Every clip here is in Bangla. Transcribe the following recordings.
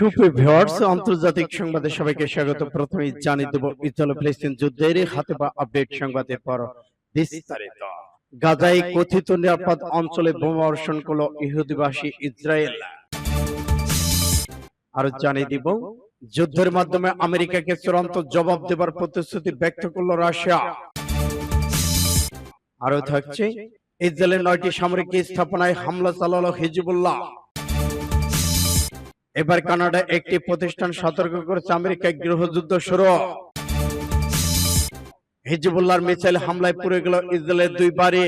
সুপ্রিয় ভিউয়ার্স আন্তর্জাতিক সংবাদে সবাইকে স্বাগত। প্রথমে জানিয়ে দেব ইসরায়েল ফিলিস্তিন যুদ্ধের হাতে পা আপডেট সংবাদের পর বিস্তারিত। গাজায় কথিত নিরাপদ অঞ্চলে বোমা বর্ষণ করল ইহুদিবাসী ইসরায়েল। আরও জানিয়ে দিব যুদ্ধের মাধ্যমে আমেরিকাকে চূড়ান্ত জবাব দেবার প্রতিশ্রুতি ব্যক্ত করল রাশিয়া। আরও থাকছে ইসরায়েলের নয়টি সামরিক স্থাপনায় হামলা চালালো হিজবুল্লাহ। এবার কানাডা একটি প্রতিষ্ঠান সতর্ক করেছে আমেরিকায় গৃহযুদ্ধ শুরু। হিজবুল্লাহর মিসাইল হামলায় পুড়ে গেল ইসরায়েলের দুই বাড়ি।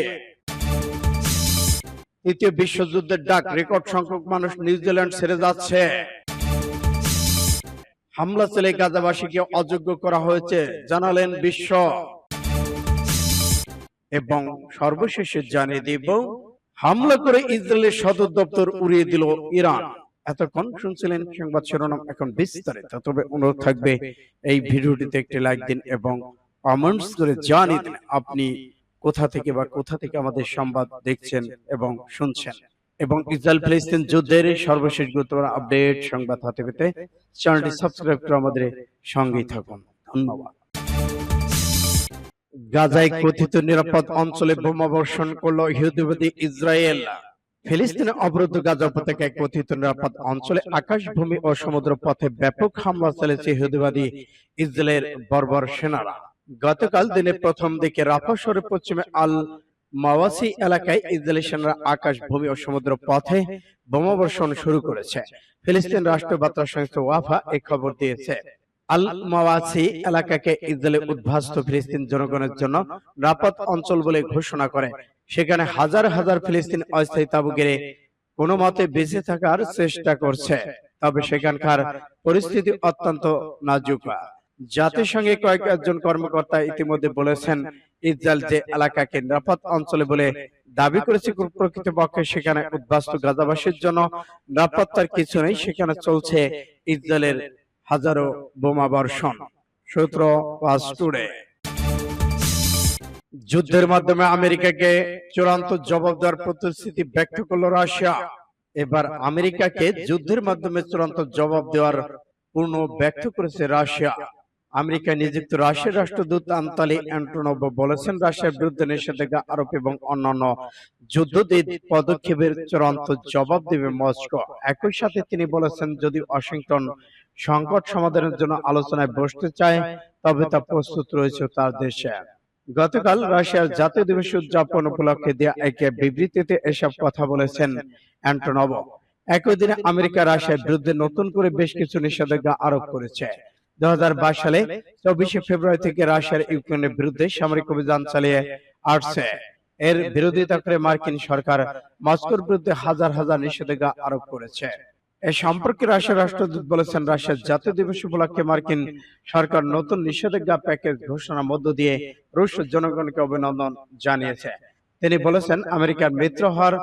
তৃতীয় বিশ্বযুদ্ধের ডাক রেকর্ড সংখ্যক মানুষ নিউজিল্যান্ড ছেড়ে যাচ্ছে। হামলা চলে গাজাবাসীকে অযোগ্য করা হয়েছে জানালেন বিশ্ব। এবং সর্বশেষে জানিয়ে দিব হামলা করে ইসরায়েলের সদর দপ্তর উড়িয়ে দিল ইরান। এতক্ষণ শুনছিলেন সংবাদ শিরোনাম এখন বিস্তারিত। তবে অনুরোধ থাকবে এই ভিডিওটিতে একটি লাইক দিন এবং কমেন্টস করে জানিয়ে দিন আপনি কোথা থেকে বা কোথা থেকে আমাদের সংবাদ দেখছেন এবং শুনছেন। এবং ইসরায়েল ফিলিস্তিন যুদ্ধের সর্বশেষ গুরুত্বপূর্ণ আপডেট সংবাদ হাতে পেতে চ্যানেলটি সাবস্ক্রাইব করে আমাদের সঙ্গেই থাকুন। ধন্যবাদ। গাজায় কথিত নিরাপদ অঞ্চলে বোমা বর্ষণ করল ইহুদিবাদী ইসরায়েল ফিলিস্তিনের অবরুদ্ধ গাজা উপত্যকায় কথিত নিরাপদ অঞ্চলে আকাশ ভূমি ও সমুদ্র পথে ব্যাপক হামলা চালিয়েছে ইহুদিবাদী ইসরায়েলের বর্বর সেনারা। গতকাল দিনের প্রথম দিকে রাফা শহরের পশ্চিমে আল মাওয়াসি এলাকায় ইসরায়েলি সেনারা আকাশ ভূমি ও সমুদ্র পথে বোমা বর্ষণ শুরু করেছে। ফিলিস্তিন রাষ্ট্র বার্তা সংস্থা ওয়াফা এই খবর দিয়েছে। আল মাওয়াসি এলাকাকে ইসরায়েলে উদ্ভাস্ত ফিলিস্তিন জনগণের জন্য নিরাপদ অঞ্চল বলে ঘোষণা করে। সেখানে হাজার হাজার ফিলিস্তিন অস্থায়ী তাবু গেড়ে কোনো মতে বেঁচে থাকার চেষ্টা করছে। তবে সেখানকার পরিস্থিতি অত্যন্ত নাজুক। জাতিসংঘে কয়েকজন কর্মকর্তা ইতিমধ্যে বলেছেন ইসরায়েল যে এলাকাকে নিরাপদ অঞ্চলে বলে দাবি করেছে প্রকৃতপক্ষে সেখানে উদ্বাস্ত গাজাবাসীর জন্য নিরাপত্তার কিছু নেই। সেখানে চলছে ইসরায়েলের হাজারো বোমা বর্ষণ। সূত্র টুডে। যুদ্ধের মাধ্যমে আমেরিকাকে চূড়ান্ত জবাব দেওয়ার প্রতিশ্রুতি ব্যক্ত করল রাশিয়া। এবার আমেরিকাকে যুদ্ধের মাধ্যমে চূড়ান্ত জবাব দেওয়ার পূর্ণ ব্যক্ত করেছে রাশিয়া। আমেরিকায় নিযুক্ত রাশিয়ার রাষ্ট্রদূত আন্তালি অ্যান্টোনভ বলেছেন, রাশিয়ার বিরুদ্ধে নিষেধাজ্ঞা, আরোপ এবং অন্যান্য যুদ্ধবিদ পদক্ষেপের চূড়ান্ত জবাব দেবে মস্কো। একই সাথে তিনি বলেছেন, যদি ওয়াশিংটন সংকট সমাধানের জন্য আলোচনায় বসতে চায়, তবে তা প্রস্তুত রয়েছে তার দেশে। গতকাল রাশিয়ার জাতীয় দিবস উদযাপন উপলক্ষে দেয়া এক বিবৃতিতে এসব কথা বলেছেন অ্যান্টোনভ একই দিনে আমেরিকা রাশিয়ার বিরুদ্ধে নতুন করে বেশ কিছু নিষেধাজ্ঞা আরোপ করেছে। দু হাজার বাইশ সালে চব্বিশে ফেব্রুয়ারি থেকে রাশিয়ার ইউক্রেনের বিরুদ্ধে সামরিক অভিযান চালিয়ে আসছে। এর বিরোধিতা করে মার্কিন সরকার মস্কোর বিরুদ্ধে হাজার হাজার নিষেধাজ্ঞা আরোপ করেছে। এ সম্পর্কে রাশিয়ার রাষ্ট্রদূত বলেছেন, রাশিয়ার জাতীয় দিবস উপলক্ষে মার্কিন সরকার নতুন নিষেধাজ্ঞা প্যাকেজ ঘোষণার মধ্য দিয়ে রুশ জনগণকে অভিনন্দন জানিয়েছে। তিনি বলেছেন, আমেরিকার মিত্র হওয়ার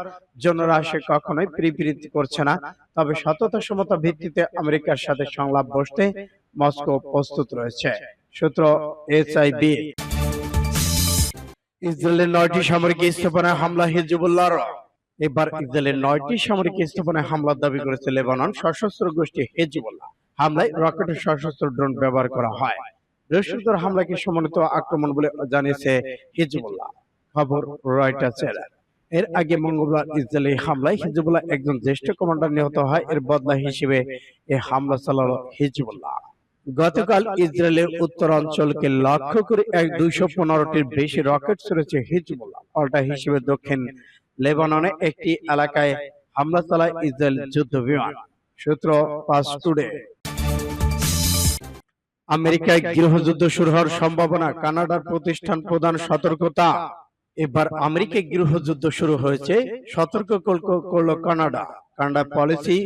জন্য রাশিয়া কখনোই প্রিপীড়িত করছে না, তবে সততা সমতা ভিত্তিতে আমেরিকার সাথে সংলাপ বসতে মস্কো প্রস্তুত রয়েছে। সূত্র এসআইবি। ইসরায়েলের নয়টি সামরিক স্থাপনায় হামলা হিজবুল্লাহর। এবার ইসরায়েলের নয়টি সামরিক স্থাপনায় হামলার দাবি করেছে লেবানন সশস্ত্র গোষ্ঠী হেজবুল্লাহ। হামলায় রকেট সশস্ত্র ড্রোন ব্যবহার করা হয়। বৃহস্পতিবার হামলাকে সমন্বিত আক্রমণ বলে জানিয়েছে হিজবুল্লাহ। খবর রয়টার্সের এর। আগে মঙ্গলবার ইসরায়েলি হামলায় হিজবুল্লাহ একজন জ্যেষ্ঠ কমান্ডার নিহত হয়। এর বদলা হিসেবে এই হামলা চালালো হিজবুল্লাহ। গতকাল ইসরায়েলের উত্তরাঞ্চলকে লক্ষ্য করে এক দুইশো পনেরোটির বেশি রকেট ছড়েছে হিজবুল্লাহ। পাল্টা হিসেবে দক্ষিণ লেবাননে একটি এলাকায় হামলা চালায় ইসরায়েল যুদ্ধ বিমান সূত্র পাস টুডে। আমেরিকায় গৃহযুদ্ধ শুরু হওয়ার সম্ভাবনা কানাডার প্রতিষ্ঠান প্রধান সতর্কতা। এবার আমেরিকায় গৃহযুদ্ধ শুরু হয়েছে সতর্ক করল কানাডা। কানাডা। পলিসি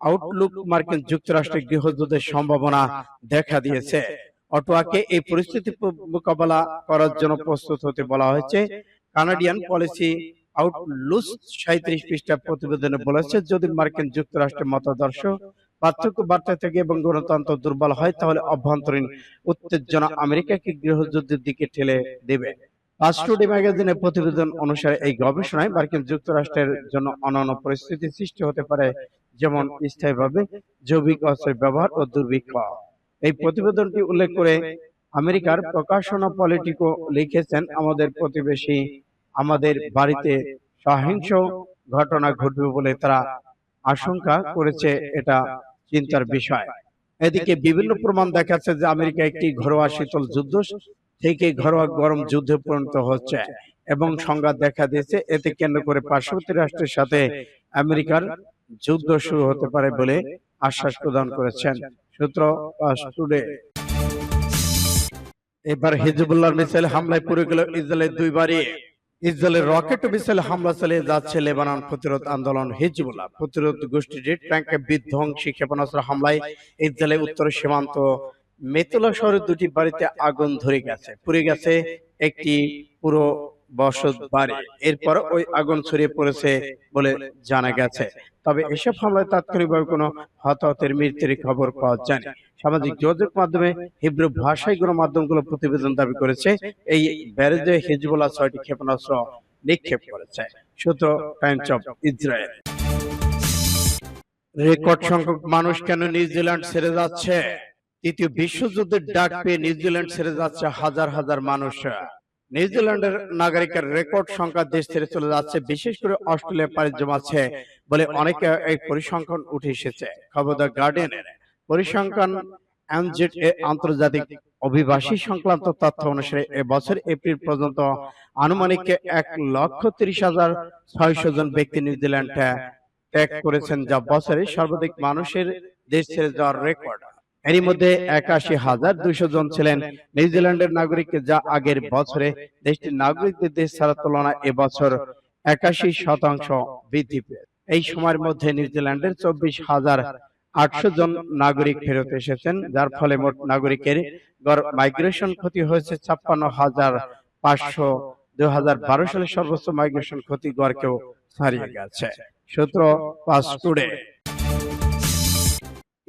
আউটলুক মার্কিন যুক্তরাষ্ট্রের গৃহযুদ্ধের সম্ভাবনা দেখা দিয়েছে। অটোয়াকে এই পরিস্থিতি মোকাবেলা করার জন্য প্রস্তুত হতে বলা হয়েছে। কানাডিয়ান পলিসি আউটলুক সাঁত্রিশ পৃষ্ঠা প্রতিবেদনে বলেছে যদি মার্কিন যুক্তরাষ্ট্রের মতাদর্শ পার্থক্য বার্তা থেকে এবং গণতন্ত্র দুর্বল হয় তাহলে অভ্যন্তরীণ উত্তেজনা আমেরিকাকে গৃহযুদ্ধের দিকে ঠেলে দেবে। ম্যাগাজিনের প্রতিবেদন অনুসারে এই গবেষণায় মার্কিন যুক্তরাষ্ট্রের জন্য অন্যান্য পরিস্থিতি সৃষ্টি হতে পারে যেমন স্থায়ীভাবে জৈবিক অস্ত্রের ব্যবহার ও দুর্ভিক্ষ। এই প্রতিবেদনটি উল্লেখ করে আমেরিকার প্রকাশনা পলিটিকো লিখেছেন আমাদের প্রতিবেশী আমাদের বাড়িতে সহিংস ঘটনা ঘটবে বলে তারা আশঙ্কা করেছে এটা চিন্তার বিষয়। এদিকে বিভিন্ন প্রমাণ দেখাচ্ছে যে আমেরিকা একটি ঘরোয়া শীতল যুদ্ধ থেকে ঘরোয়া গরম যুদ্ধে পরিণত হচ্ছে এবং সংঘাত দেখা দিয়েছে এতে কেন্দ্র করে পার্শ্ববর্তী রাষ্ট্রের সাথে আমেরিকার যুদ্ধ শুরু হতে পারে বলে আশ্বাস প্রদান করেছেন সূত্র টুডে এবার হিজবুল্লাহ মিসাইল হামলায় পুরো গেল ইসরায়েলের দুইবারই ইসরায়েলের রকেট মিসাইল হামলা চালিয়ে যাচ্ছে লেবানন প্রতিরোধ আন্দোলন হিজবুল্লাহ। প্রতিরোধ গোষ্ঠীটির ট্যাঙ্কে বিধ্বংসী ক্ষেপণাস্ত্র হামলায় ইসরায়েলের উত্তর সীমান্ত মেতুলা শহরের দুটি বাড়িতে আগুন ধরে গেছে। পুড়ে গেছে একটি পুরো বসত বাড়ি এরপর ওই আগুন ছড়িয়ে পড়েছে বলে জানা গেছে। তবে এসব হামলায় তাৎক্ষণিকভাবে কোনো হতাহতের মৃত্যুর খবর পাওয়া যায়নি। সামাজিক যোগাযোগ মাধ্যমে হিব্রু ভাষায় গণমাধ্যমগুলো প্রতিবেদন দাবি করেছে। এই ব্যারেজে হিজবুল্লাহ ছয়টি ক্ষেপণাস্ত্র নিক্ষেপ করেছে। সূত্র টাইমস অফ ইসরায়েল। রেকর্ড সংখ্যক মানুষ কেন নিউজিল্যান্ড ছেড়ে যাচ্ছে? তৃতীয় বিশ্বযুদ্ধের ডাক পেয়ে নিউজিল্যান্ড ছেড়ে যাচ্ছে হাজার হাজার মানুষ। নিউজিল্যান্ডের নাগরিকের রেকর্ড সংখ্যা দেশ ছেড়ে চলে যাচ্ছে বিশেষ করে অস্ট্রেলিয়া পাড়ি জমাচ্ছে বলে অনেকে এই পরিসংখ্যান উঠে এসেছে। খবর দ্য গার্ডিয়ানের পরিসংখ্যান এমজেড এ আন্তর্জাতিক অভিবাসী সংক্রান্ত তথ্য অনুসারে এবছর এপ্রিল পর্যন্ত আনুমানিক এক লক্ষ তিরিশ হাজার ছয়শো জন ব্যক্তি নিউজিল্যান্ড ত্যাগ করেছেন যা বছরে সর্বাধিক মানুষের দেশ ছেড়ে যাওয়ার রেকর্ড। এরই মধ্যে একাশি হাজার দুইশো জন ছিলেন নিউজিল্যান্ডের নাগরিক যা আগের বছরে দেশটির নাগরিকদের দেশ ছাড়ার তুলনায় এবছর একাশি শতাংশ বৃদ্ধি পেয়েছে। এই সময়ের মধ্যে নিউজিল্যান্ডের চব্বিশ হাজার আটশো জন নাগরিক ফেরত এসেছেন যার ফলে মোট নাগরিকের গড় মাইগ্রেশন ক্ষতি হয়েছে ছাপ্পান্ন হাজার পাঁচশো দুই বারো সালে সর্বোচ্চ মাইগ্রেশন ক্ষতি গড়কেও ছাড়িয়ে গেছে। সূত্র পাঁচ টুডে।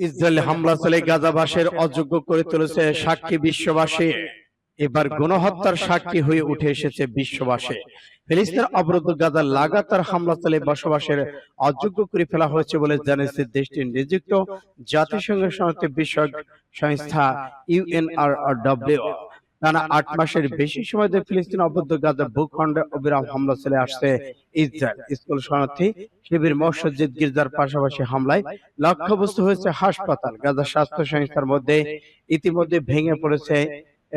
ইসরায়েল হামলা চলে গাজাবাসের অযোগ্য করে তুলেছে সাক্ষী বিশ্ববাসী। এবার গণহত্যার সাক্ষী হয়ে উঠে এসেছে বিশ্ববাসী। ফিলিস্তিন অবরুদ্ধ গাজার লাগাতার হামলা চলে বসবাসের অযোগ্য করে ফেলা হয়েছে বলে জানিয়েছে দেশটির নিযুক্ত জাতিসংঘের শরণার্থী বিষয়ক সংস্থা ইউএনআরডব্লিউ। টানা আট মাসের বেশি সময় ধরে ফিলিস্তিন অবরুদ্ধ গাজা ভূখণ্ডে অবিরাম হামলা চলে আসছে ইসরায়েল। স্কুল শরণার্থী শিবির মসজিদ গির্জার পাশাপাশি হামলায় লক্ষ্যবস্তু হয়েছে হাসপাতাল। গাজা স্বাস্থ্য সংস্থার মধ্যে ইতিমধ্যে ভেঙে পড়েছে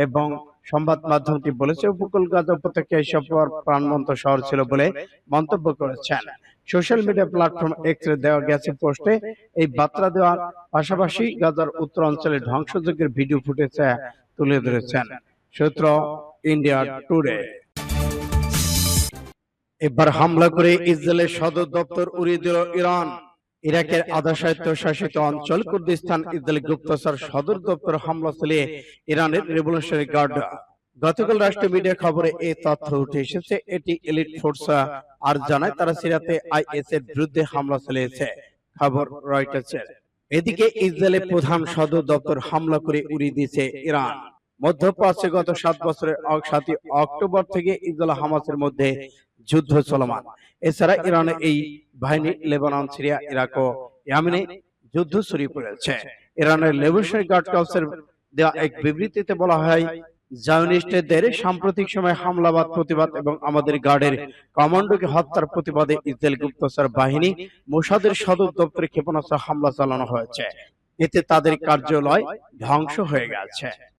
এবং সংবাদ মাধ্যমটি বলেছে, উপকূল গাজা উপত্যকা এসব প্রাণবন্ত শহর ছিল বলে মন্তব্য করেছেন। সোশ্যাল মিডিয়া প্ল্যাটফর্ম এক্স দেওয়া গেছে পোস্টে, এই বার্তা দেওয়ার পাশাপাশি গাজার উত্তর অঞ্চলে ধ্বংসযজ্ঞের ভিডিও ফুটেছে তুলে ধরেছেন সূত্র ইন্ডিয়া টুডে। এবার হামলা করে ইসরায়েলের সদর দপ্তর উড়িয়ে দিল ইরান। ইরাকের আধা শাসিত অঞ্চল কুর্দিস্তান ইসরায়েল গুপ্তচর সদর দপ্তর হামলা চালিয়ে ইরানের রেভলিউশনারি গার্ড গতকাল রাষ্ট্রীয় মিডিয়া খবরে এই তথ্য উঠে এসেছে এটি এলিট ফোর্স আর জানায় তারা সিরিয়াতে আইএস এর বিরুদ্ধে হামলা চালিয়েছে। খবর রয়টার্সের। এদিকে ইসরায়েলের প্রধান সদর দপ্তর হামলা করে উড়িয়ে দিয়েছে ইরান। মধ্যপ্রাচ্যে গত সাত বছরের সাতই অক্টোবর থেকে ইসরায়েল হামাসের মধ্যে যুদ্ধ চলমান। এছাড়া ইরানের এই বাহিনী লেবানন সিরিয়া ইরাক ও ইয়ামেনে যুদ্ধ ছড়িয়ে পড়েছে ইরানের লেবরেশনারি গার্ড কাউন্সিল দেওয়া এক বিবৃতিতে বলা হয় জায়নিস্টদের সাম্প্রতিক সময় হামলাবাদ প্রতিবাদ এবং আমাদের গার্ডের কমান্ডোকে হত্যার প্রতিবাদে ইসরায়েল গুপ্তচর বাহিনী মোসাদের সদর দপ্তরে ক্ষেপণাস্ত্র হামলা চালানো হয়েছে। এতে তাদের কার্যালয় ধ্বংস হয়ে গেছে।